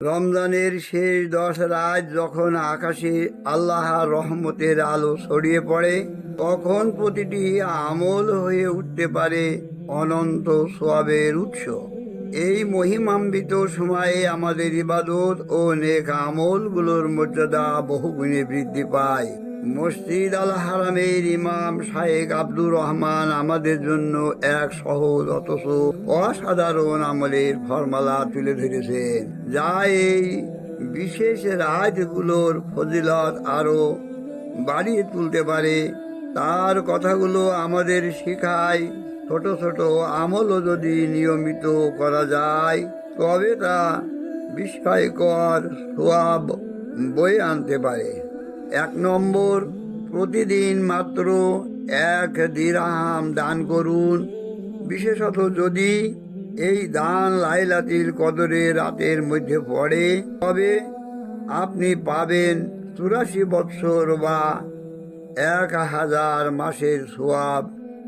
রমজানের শেষ দশ রাত যখন আকাশে আল্লাহর রহমতের আলো ছড়িয়ে পড়ে, তখন প্রতিটি আমল হয়ে উঠতে পারে অনন্ত সোয়াবের উৎস। এই মহিমাম্বিত সময়ে আমাদের ইবাদত ও নেক আমলগুলোর মর্যাদা বহুগুণে বৃদ্ধি পায়। মসজিদ আল হারামের ইমাম শাহেক আব্দুর রহমান আমাদের জন্য এক সহজ অথচ অসাধারণ আমলের ফর্মালা তুলে ধরেছেন। যা এই বিশেষ রাজগুলোর ফজিলত আরও বাড়িয়ে তুলতে পারে। তার কথাগুলো আমাদের শেখায়। ছোট ছোট আমলও যদি নিয়মিত করা যায়, তবে তা বিস্ময়কর সোয়াব বয়ে আনতে পারে। এক নম্বর, প্রতিদিন মাত্র এক দিরহাম দান করুন। বিশেষত যদি এই দান লাইলাতিল কদরে রাতের মধ্যে পড়ে, তবে আপনি পাবেন চুরাশি বৎসর বা এক হাজার মাসের সোয়াব,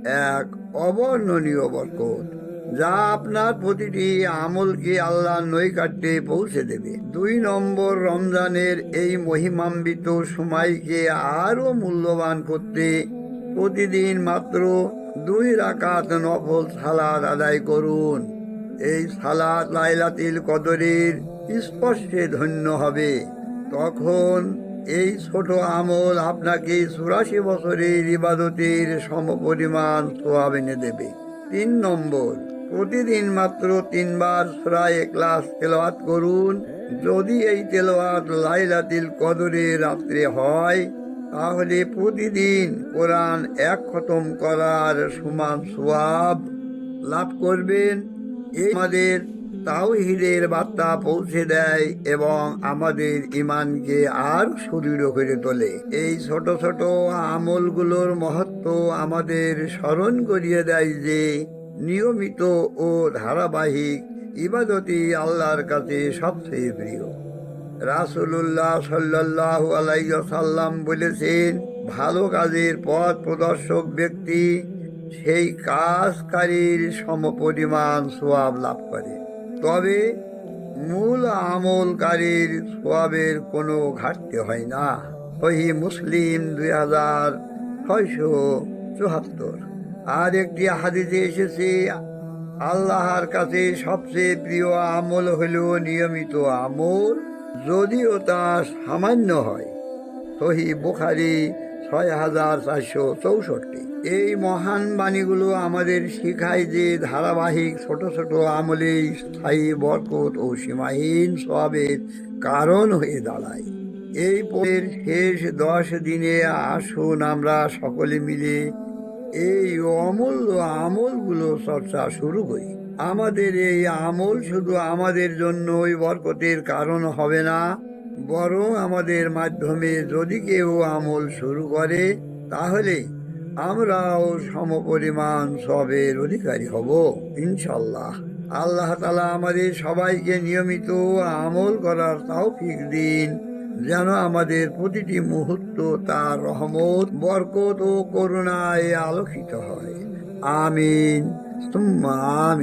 এক অবর্ণনীয় বরকত। যা আপনার প্রতিটি আমলকে আল্লাহ নৈকাট্যে পৌঁছে দেবে। দুই নম্বর রমজানের এই মহিমান্বিত সময়কে আরও মূল্যবান করতে প্রতিদিন মাত্র দুই রাকাত নফল সালাদ আদায় করুন। এই সালাদ লাইলাতিল কদরের স্পর্শে ধন্য হবে। তখন এই ছোট আমল আপনাকে চুরাশি বছরের ইবাদতের সমপরিমাণ সোয়াব এনে দেবে। তিন নম্বর প্রতিদিন মাত্র তিনবার সুরায় ক্লাস তেলাওয়াত করুন। যদি এই তেলাওয়াত লাইলাতিল কদরে রাত্রে হয়, তাহলে প্রতিদিন কোরআন এক খতম করার সমান সোয়াব লাভ করবেন। এই আমাদের তাওহিদের বার্তা পৌঁছে দেয় এবং আমাদের ইমানকে আর সুদৃঢ় করে তোলে। এই ছোট ছোট আমলগুলোর মহত্ব আমাদের স্মরণ করিয়ে দেয় যে নিয়মিত ও ধারাবাহিক ইবাদতি আল্লাহর কাছে সবচেয়ে প্রিয়। রাসুল্লাহ সাল্লাহ আলাইসাল্লাম বলেছেন, ভালো কাজের পথ প্রদর্শক ব্যক্তি সেই কাজকারীর সমপরিমাণ সোয়াব লাভ করে। তবে মূল আমলকারীর সোয়াবের কোনো ঘাটতি হয় না। ওই মুসলিম দুই হাজার ছয়শো চুয়াত্তর। আর একটি হাদিসে এসেছে, আল্লাহর কাছে সবচেয়ে প্রিয় আমল হল নিয়মিত আমল, যদিও তা সামান্য হয়। সহি বুখারি ছয় হাজার চারশো চৌষট্টি। এই মহান বাণীগুলো আমাদের শেখায় যে ধারাবাহিক ছোট ছোট আমলে স্থায়ী বরকত ও সীমাহীন সবের কারণ হয়ে দাঁড়ায়। এই পরের শেষ দশ দিনে আসুন আমরা সকলে মিলে এই অমূল্য আমলগুলো চর্চা শুরু করি। আমাদের এই আমল শুধু আমাদের জন্য ওই বরকতের কারণ হবে না, বরং আমাদের মাধ্যমে যদি কেউ আমল শুরু করে, তাহলে আমরাও সমপরিমাণ সবের অধিকারী হব ইনশাল্লাহ আল্লাহ তালা আমাদের সবাইকে নিয়মিত আমল করার তৌফিক দিন। যেন আমাদের প্রতিটি মুহূর্ত তার রহমত বরকত ও করুণায় আলোকিত হয়। আমিন। আমিন।